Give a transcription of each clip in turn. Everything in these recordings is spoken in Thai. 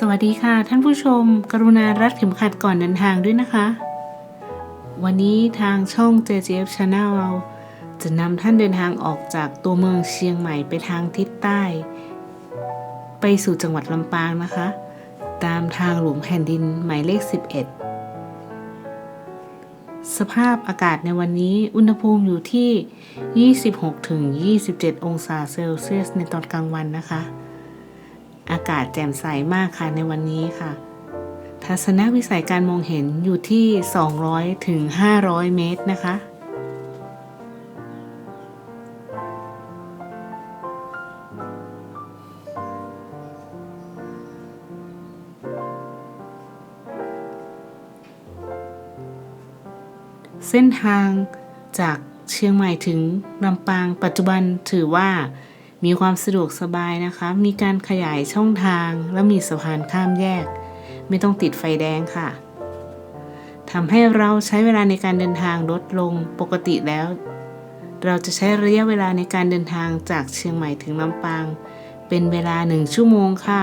สวัสดีค่ะ ท่านผู้ชม กรุณารัดเข็มขัดก่อนเดินทางด้วยนะคะ วันนี้ทางช่อง JGF Channel เราจะนำท่านเดินทางออกจากตัวเมืองเชียงใหม่ไปทางทิศใต้ ไปสู่จังหวัดลำปางนะคะ ตามทางหลวงแผ่นดินหมายเลข 11 สภาพอากาศในวันนี้อุณหภูมิอยู่ที่ 26-27 องศาเซลเซียสในตอนกลางวันนะคะ อากาศแจ่มใสมากค่ะในวันนี้ค่ะ ทัศนวิสัยการมองเห็นอยู่ที่ 200 ถึง 500 เมตรนะคะ เส้นทางจากเชียงใหม่ถึงลำปางปัจจุบันถือว่า มีความสะดวกสบายนะคะ มีการขยายช่องทาง และมีสะพานข้ามแยก ไม่ต้องติดไฟแดงค่ะทำให้เราใช้เวลาในการเดินทางลดลงปกติแล้ว เราจะใช้ระยะเวลาในการเดินทางจากเชียงใหม่ถึงลำปาง เป็นเวลาหนึ่งชั่วโมงค่ะ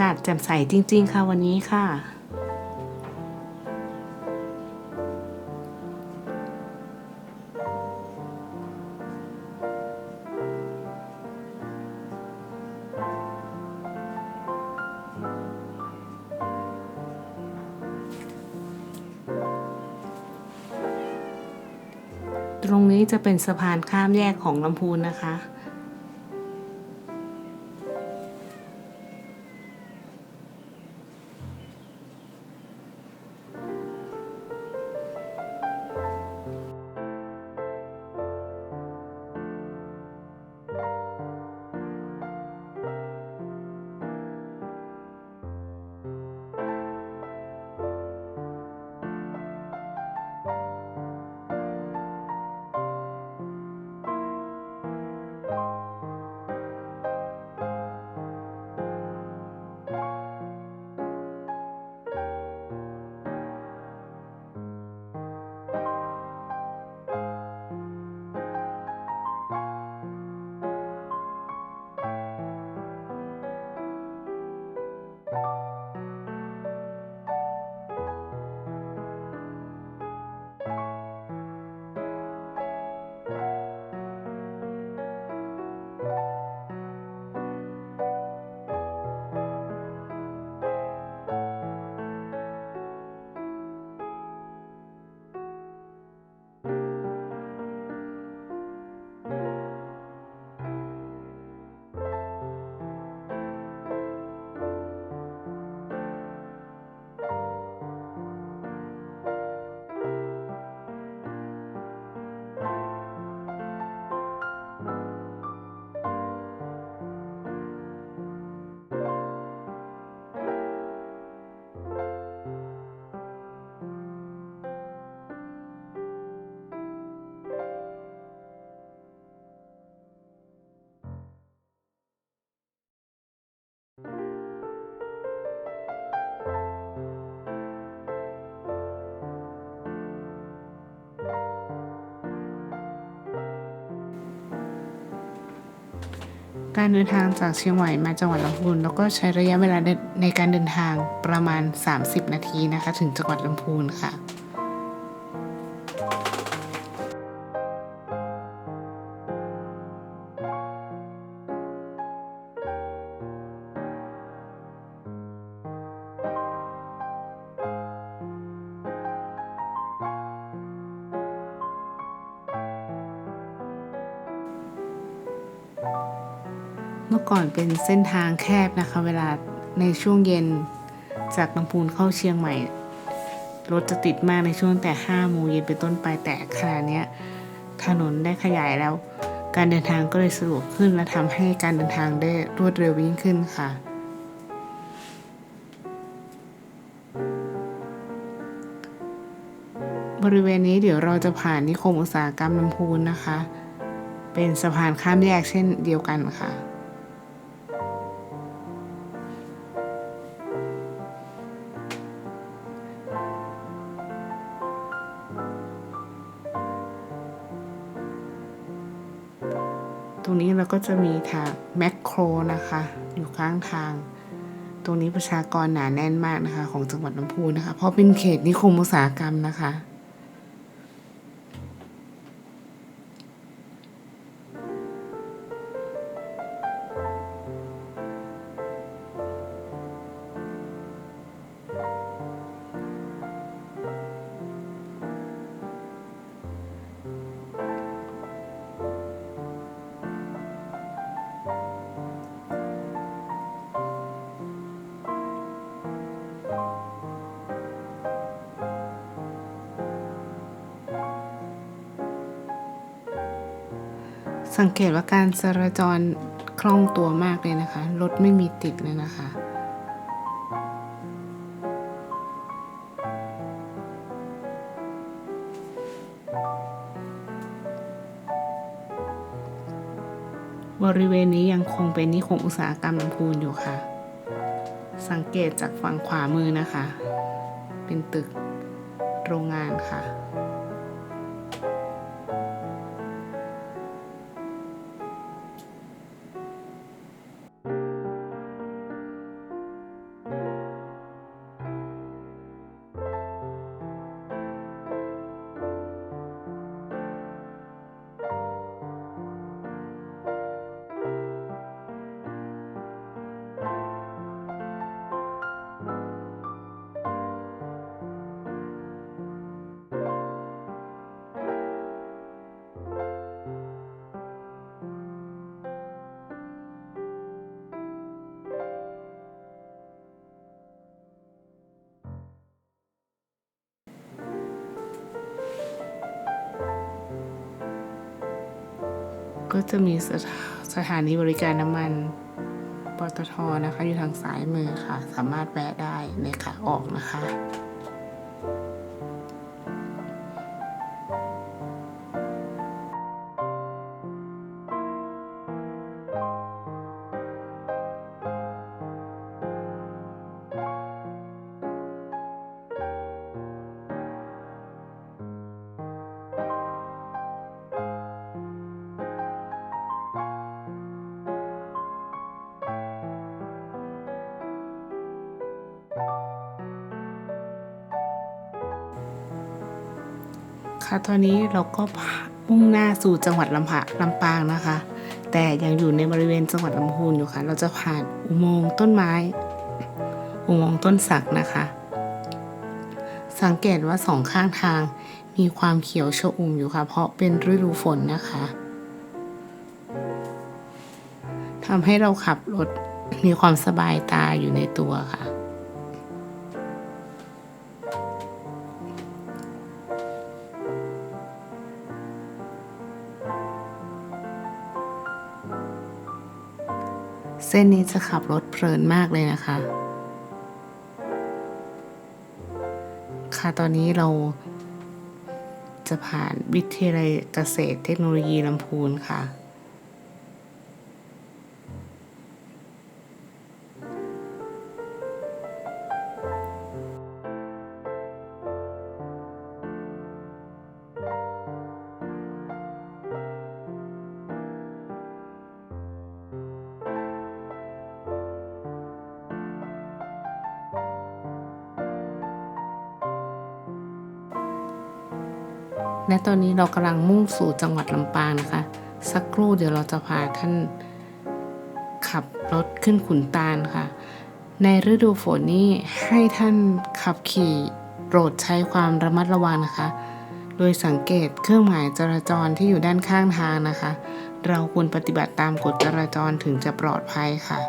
ากาศแจ่มใสจริง ๆ ค่ะวันนี้ค่ะ ตรงนี้จะเป็นสะพานข้ามแยกของลำพูนนะคะ การเดินทางจากเชียงใหม่มาจังหวัดลำพูนแล้วก็ใช้ระยะเวลาในการเดินทางประมาณ 30 นาทีนะคะ ถึงจังหวัดลำพูนค่ะ ก่อนเป็นเส้นทางแคบนะคะ เวลาในช่วงเย็นจากลำพูนเข้าเชียงใหม่ รถจะติดมากในช่วงแต่5โมงเย็นเป็นต้นไปแต่ขณะนี้ถนนได้ขยายแล้ว การเดินทางก็เลยสะดวกขึ้นและทำให้การเดินทางได้รวดเร็วยิ่งขึ้นค่ะ บริเวณนี้เดี๋ยวเราจะผ่านนิคมอุตสาหกรรมลำพูนนะคะ เป็นสะพานข้ามแยกเช่นเดียวกันค่ะ ตรงนี้เราก็จะมีทางแมคโครนะคะ อยู่ข้างทาง ตรงนี้ประชากรหนาแน่นมากนะคะ ของจังหวัดลำพูนนะคะ เพราะเป็นเขตนิคมอุตสาหกรรมนะคะ สังเกตว่าการจราจรคล่องตัวมากเลยนะคะ รถไม่มีติดเลยนะคะบริเวณนี้ยังคงเป็นนิคมอุตสาหกรรมลำพูนอยู่ค่ะ สังเกตจากฝั่งขวามือนะคะ เป็นตึกโรงงานค่ะ ก็จะมีสถาสถานีบริการน้ำมันปตทนะคะ อยู่ทางซ้ายมือค่ะ สามารถแวะได้ในขาออกนะคะ ตอนนี้เราก็มุ่งหน้าสู่จังหวัดลำพะลำปางนะคะ แต่ยังอยู่ในบริเวณจังหวัดลำพูนอยู่ค่ะ เราจะผ่านอุโมงค์ต้นไม้ อุโมงค์ต้นสักนะคะ สังเกตว่าสองข้างทางมีความเขียวชอุ่มอยู่ค่ะ เพราะเป็นฤดูฝนนะคะทำให้เราขับรถมีความสบายตาอยู่ในตัวค่ะ เส้นนี้จะขับรถเพลินมากเลยนะคะ ค่ะตอนนี้เราจะผ่านวิทยาลัยเกษตรเทคโนโลยีลำพูนค่ะ และตอนนี้เรากำลังมุ่งสู่จังหวัดลำปางนะคะ สักครู่เดี๋ยวเราจะพาท่านขับรถขึ้นขุนตาลค่ะ ในฤดูฝนนี้ให้ท่านขับขี่โปรดใช้ความระมัดระวังนะคะ โดยสังเกตเครื่องหมายจราจรที่อยู่ด้านข้างทางนะคะ เราควรปฏิบัติตามกฎจราจรถึงจะปลอดภัยค่ะ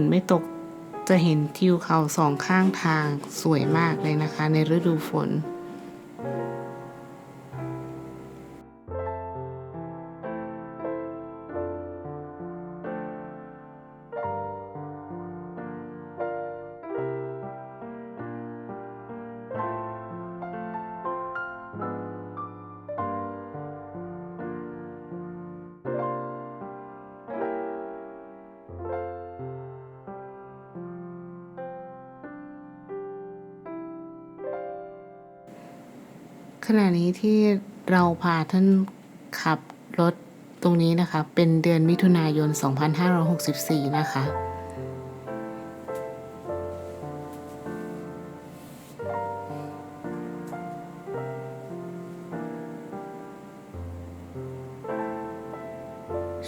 นไม่ตกจะเห็นทิวเขาสองข้างทางสวยมากเลยนะคะ ในฤดูฝน ขณะนี้ที่เราพาท่านขับรถตรงนี้นะคะ เป็นเดือนมิถุนายน 2564 นะคะ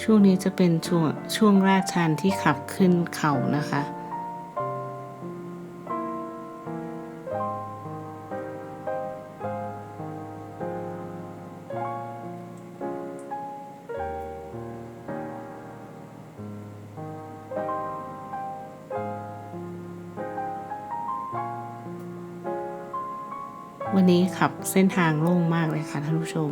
ช่วงนี้จะเป็นช่วงช่วงราชันที่ขับขึ้นเขานะคะ วันนี้ขับเส้นทางโล่งมากเลยค่ะท่านผู้ชม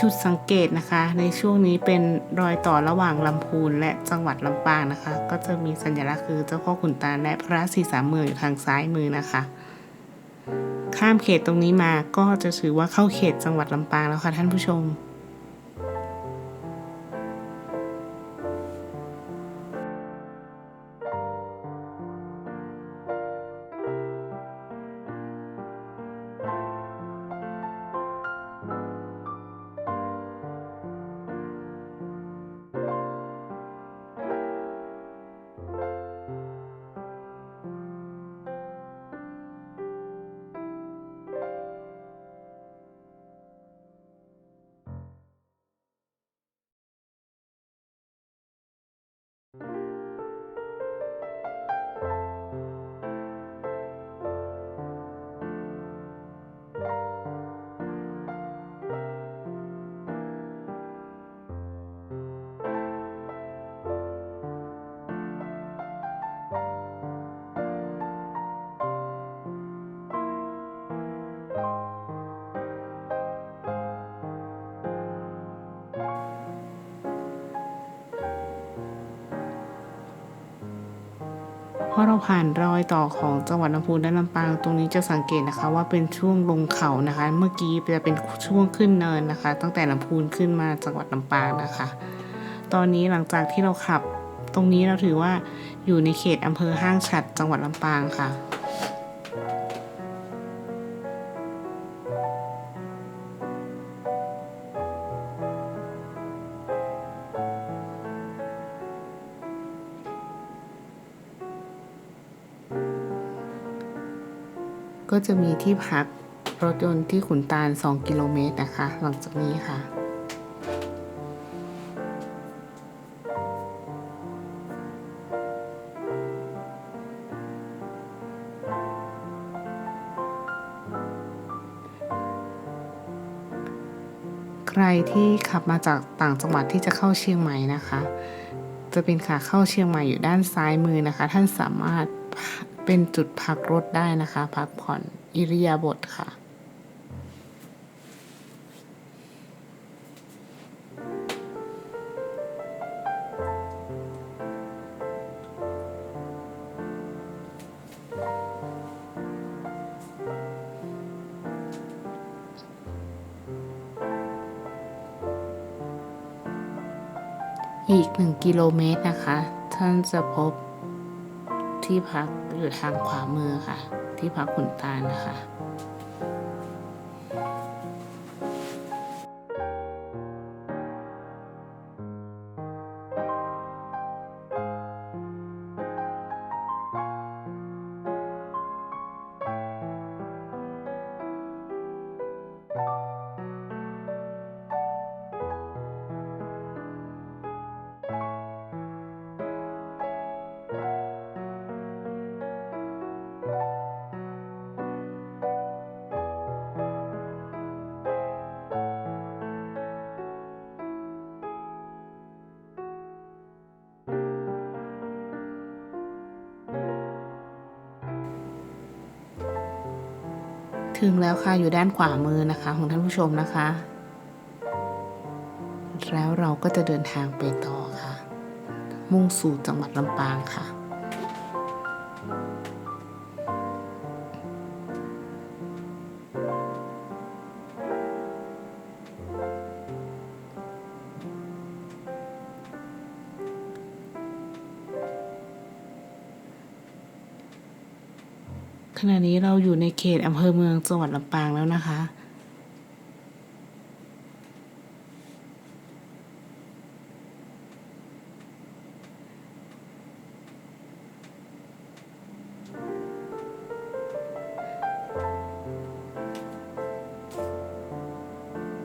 จุดสังเกตนะคะ ในช่วงนี้เป็นรอยต่อระหว่างลำพูนและจังหวัดลำปางนะคะ ก็จะมีสัญลักษณ์คือเจ้าพ่อขุนตาลและพระศรีสามเมืองอยู่ทางซ้ายมือนะคะ ข้ามเขตตรงนี้มาก็จะถือว่าเข้าเขตจังหวัดลำปางแล้วค่ะท่านผู้ชม อเราผ่านรอยต่อของจังหวัดลำพูนและลำปางตรงนี้จะสังเกตนะคะ ว่าเป็นช่วงลงเขานะคะ เมื่อกี้จะเป็นช่วงขึ้นเนินนะคะ ตั้งแต่ลำพูนขึ้นมาจังหวัดลำปางนะคะ ตอนนี้หลังจากที่เราขับ ตรงนี้เราถือว่าอยู่ในเขตอำเภอห้างฉัดจังหวัดลำปางค่ะ ก็จะมีที่พักรถยนต์ที่ขุนตาล 2 กิโลเมตรนะคะ หลังจากนี้ค่ะ ใครที่ขับมาจากต่างจังหวัดที่จะเข้าเชียงใหม่นะคะ จะเป็นขาเข้าเชียงใหม่อยู่ด้านซ้ายมือนะคะ ท่านสามารถ เป็นจุดพักรถได้นะคะ พักผ่อนอิริยาบถค่ะ อีกหนึ่งกิโลเมตรนะคะ ท่านจะพบ ที่พักอยู่ทางขวามือค่ะ ที่พักขุนตาลนะคะ ถึงแล้วค่ะอยู่ด้านขวามือนะคะ ของท่านผู้ชมนะคะ แล้วเราก็จะเดินทางไปต่อค่ะ มุ่งสู่จังหวัดลำปางค่ะ ขณะนี้เราอยู่ในเขตอำเภอเมืองจังหวัดลำปางแล้วนะคะ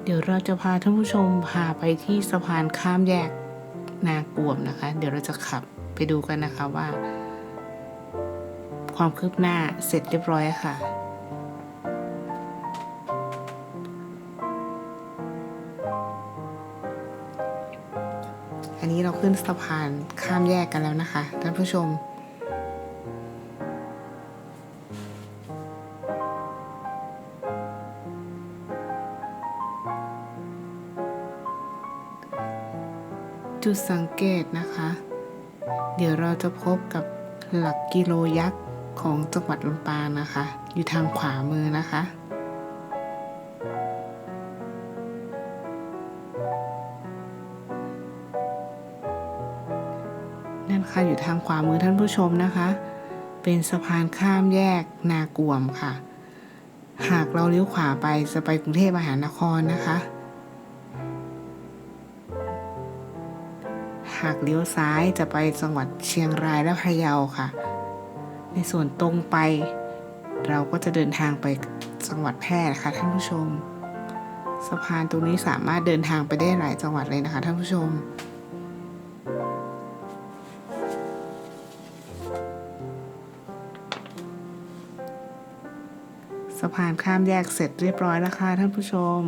เดี๋ยวเราจะพาท่านผู้ชมพาไปที่สะพานข้ามแยกนากวมนะคะ เดี๋ยวเราจะขับไปดูกันนะคะว่า ความคืบหน้าเสร็จเรียบร้อยค่ะ อันนี้เราขึ้นสะพานข้ามแยกกันแล้วนะคะท่านผู้ชมจุดสังเกตนะคะ เดี๋ยวเราจะพบกับหลักกิโลยักษ์ ของจังหวัดลำปางนะคะ อยู่ทางขวามือนะคะ นั่นค่ะอยู่ทางขวามือท่านผู้ชมนะคะ เป็นสะพานข้ามแยกนากวมค่ะ หากเราเลี้ยวขวาไปจะไปกรุงเทพมหานครนะคะหากเลี้ยวซ้ายจะไปจังหวัดเชียงรายและพะเยาค่ะ ในส่วนตรงไป เราก็จะเดินทางไปจังหวัดแพร่นะคะท่านผู้ชม สะพานตรงนี้สามารถเดินทางไปได้หลายจังหวัดเลยนะคะท่านผู้ชมสะพานข้ามแยกเสร็จเรียบร้อยแล้วค่ะท่านผู้ชม